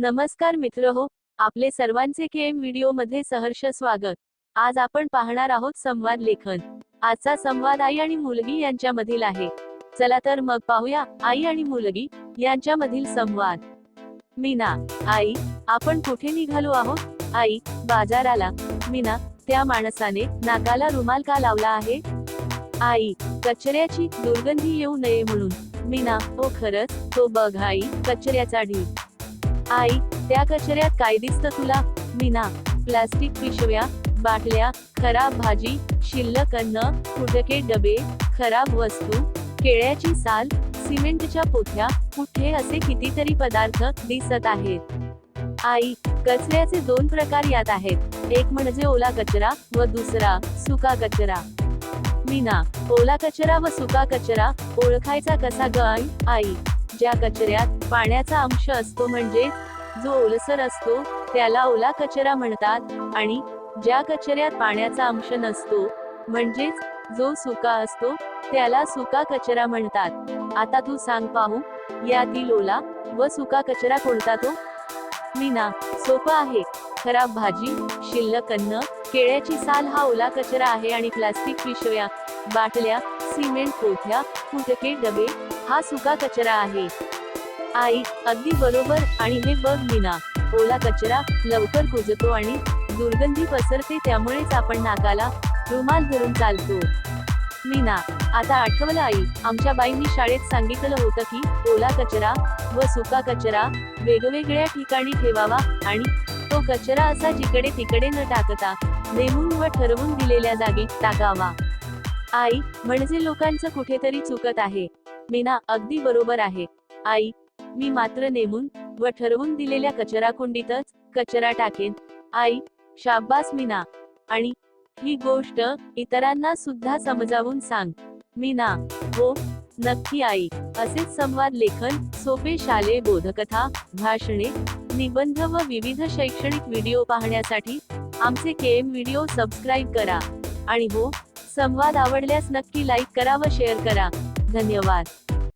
नमस्कार मित्र हो आपले सर्वांचे केएम व्हिडिओमध्ये सहर्ष स्वागत. आज आपण पाहणार आहोत संवाद लेखन. आजचा संवाद आई आणि मुलगी यांच्यामधील आहे. चला तर मग पाहूया आई आणि मुलगी यांच्यामधील संवाद. मीना आई आपण कुठे निघालो आहोत? आई बाजाराला. मीना त्या माणसाने नाकाला रुमाल का लावला आहे? आई कचऱ्याची दुर्गंधी येऊ नये म्हणून. मीना हो खरंच तो बघ आई कचऱ्याचा ढीग. आई त्या कचऱ्यात काय दिसतं तुला? मीना प्लास्टिक पिशव्या बाटल्या खराब भाजी शिल्लक अन्न कुटके डबे खराब वस्तू केळ्याची साल सिमेंटच्या पोथ्या कुठे असे कितीतरी पदार्थ दिसत आहेत. आई कचऱ्याचे दोन प्रकार यात आहेत. एक म्हणजे ओला कचरा व दुसरा सुका कचरा. मीना ओला कचरा व सुका कचरा ओळखायचा कसा ग आई ज्या कचऱ्यात पाण्याचा अंश असतो म्हणजे जो ओलसर असतो त्याला ओला कचरा म्हणतात आणि ज्या कचऱ्यात पाण्याचा अंश नसतो म्हणजेच जो सुका असतो त्याला सुका कचरा म्हणतात. आता तू सांग पाहू यातील ओला व सुका कचरा कोणता तो? मीना सोपा आहे. खराब भाजी शिल्लक अन्न केळ्याची साल हा ओला कचरा आहे आणि प्लास्टिक पिशव्या बाटल्या सिमेंट कोठ्या फुटके डबे हा सुका कचरा आहे. आई अगदी बरोबर. आणि हे बघ मीना ओला कचरा लवकर कुजतो आणि दुर्गंधी पसरते त्यामुळेच आपण नाकाला रुमाल धरून चालतो. मीना आता आठवलं आई आमच्या बाईंनी शाळेत सांगितलं होतं की ओला कचरा व सुका कचरा वेगवेगळ्या ठिकाणी ठेवावा आणि तो कचरा असा जिकडे तिकडे न टाकता नेमून व ठरवून दिलेल्या जागी टाकावा. आई म्हणजे लोकांचं कुठेतरी चुकत आहे. मीना अगदी बरोबर आहे. आई मी मात्र नेमून व ठरवून दिलेल्या कचरा कुंडीतच कचरा टाकेन. आई शाब्बास मीना. आणि ही गोष्ट इतरांना सुद्धा समजावून सांग. मीना हो नक्की आई. असेच संवाद लेखन सोपे शालेय बोधकथा भाषणे निबंध व विविध शैक्षणिक व्हिडिओ पाहण्यासाठी आमचे केएम व्हिडिओ सबस्क्राईब करा. आणि हो संवाद आवडल्यास नक्की लाईक करा व शेअर करा. धन्यवाद.